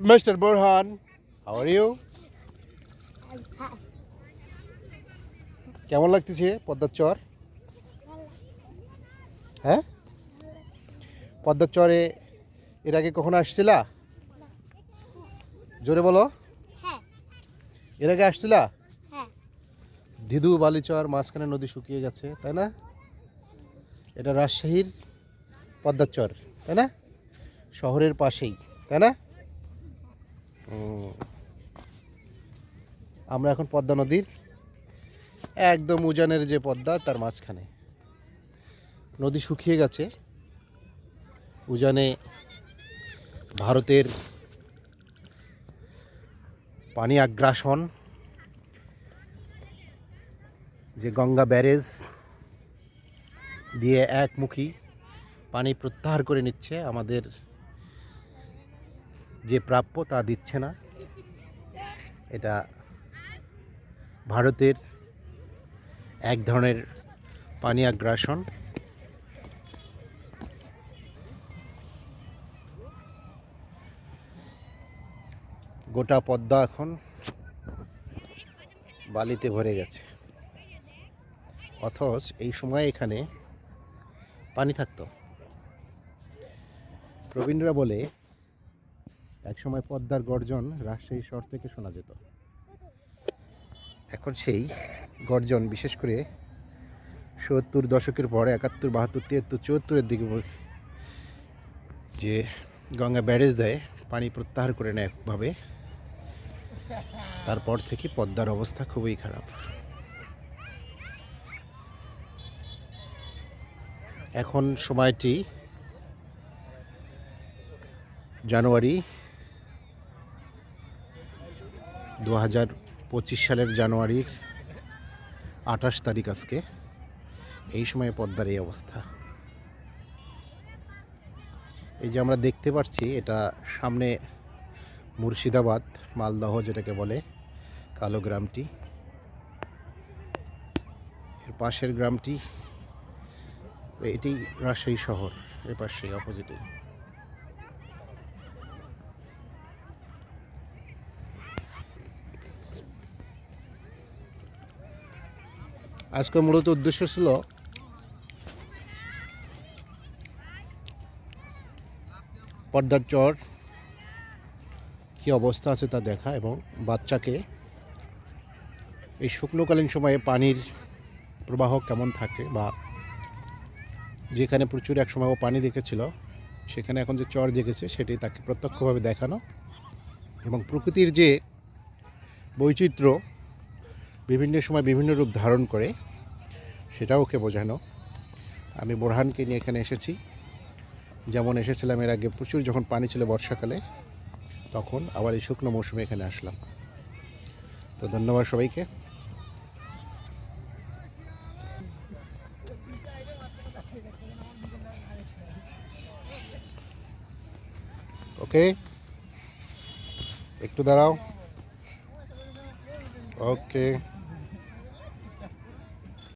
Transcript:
Mr. Burhan, how are you? কেমন লাগতেছে পদ্মার চর? হ্যাঁ? পদ্মার চরে এর আগে কখনো আসছিলা? জোরে বলো। হ্যাঁ। এর আগে আসছিলা? হ্যাঁ। দিদু বালিচর মাঝখানে নদী শুকিয়ে গেছে তাই না? এটা রাজশাহীর পদ্মার চর তাই না? শহরের পাশেই তাই না। আমরা এখন পদ্মা নদীর একদম উজানের যে পদ্মা, তার মাঝখানে। নদী শুকিয়ে গেছে। উজানে ভারতের পানি আগ্রাসন, যে গঙ্গা ব্যারেজ দিয়ে একমুখী পানি প্রত্যাহার করে নিচ্ছে আমাদের যে প্রাপ্য তা দিচ্ছে না। এটা ভারতের এক ধরনের পানি আগ্রাসন। গোটা পদ্মা এখন বালিতে ভরে গেছে। অথচ এই সময় এখানে পানি থাকতো। প্রবীণরা বলে একসময় পদ্মার গর্জন রাজশাহী শহর থেকে শোনা যেত। এখন সেই গর্জন, বিশেষ করে সত্তর দশকের পরে, একাত্তর, বাহাত্তর, তিয়াত্তর, চুয়াত্তরের দিকে যে গঙ্গা ব্যারেজ দেয়, পানি প্রত্যাহার করে নেয় একভাবে, তারপর থেকে পদ্মার অবস্থা খুবই খারাপ। এখন সময়টি জানুয়ারি দু হাজার পঁচিশ সালের জানুয়ারির আঠাশ তারিখ আজকে। এই সময়ে পদ্মার এই অবস্থা। এই যে আমরা দেখতে পাচ্ছি, এটা সামনে মুর্শিদাবাদ, মালদহ যেটাকে বলে, কালো গ্রামটি। এর পাশের গ্রামটি, এটি রাজশাহী শহর, এর পাশে অপোজিটে আজকে মূলত উদ্দেশ্য ছিল পর্দার চর, কী অবস্থা আছে তা দেখা এবং বাচ্চাকে এই শুকনোকালীন সময়ে পানির প্রবাহ কেমন থাকে বা যেখানে প্রচুর এক সময় ও পানি দেখেছিল, সেখানে এখন যে চর জেগেছে সেটি তাকে প্রত্যক্ষভাবে দেখানো এবং প্রকৃতির যে বৈচিত্র্য বিভিন্ন সময় বিভিন্ন রূপ ধারণ করে, সেটাও ওকে বোঝানো। আমি বোরহানকে নিয়ে এখানে এসেছি। যেমন এসেছিলাম এর আগে প্রচুর যখন পানি ছিল বর্ষাকালে, তখন আবার এই শুকনো মৌসুমে এখানে আসলাম। তো ধন্যবাদ সবাইকে। ওকে, একটু দাঁড়াও। ওকে।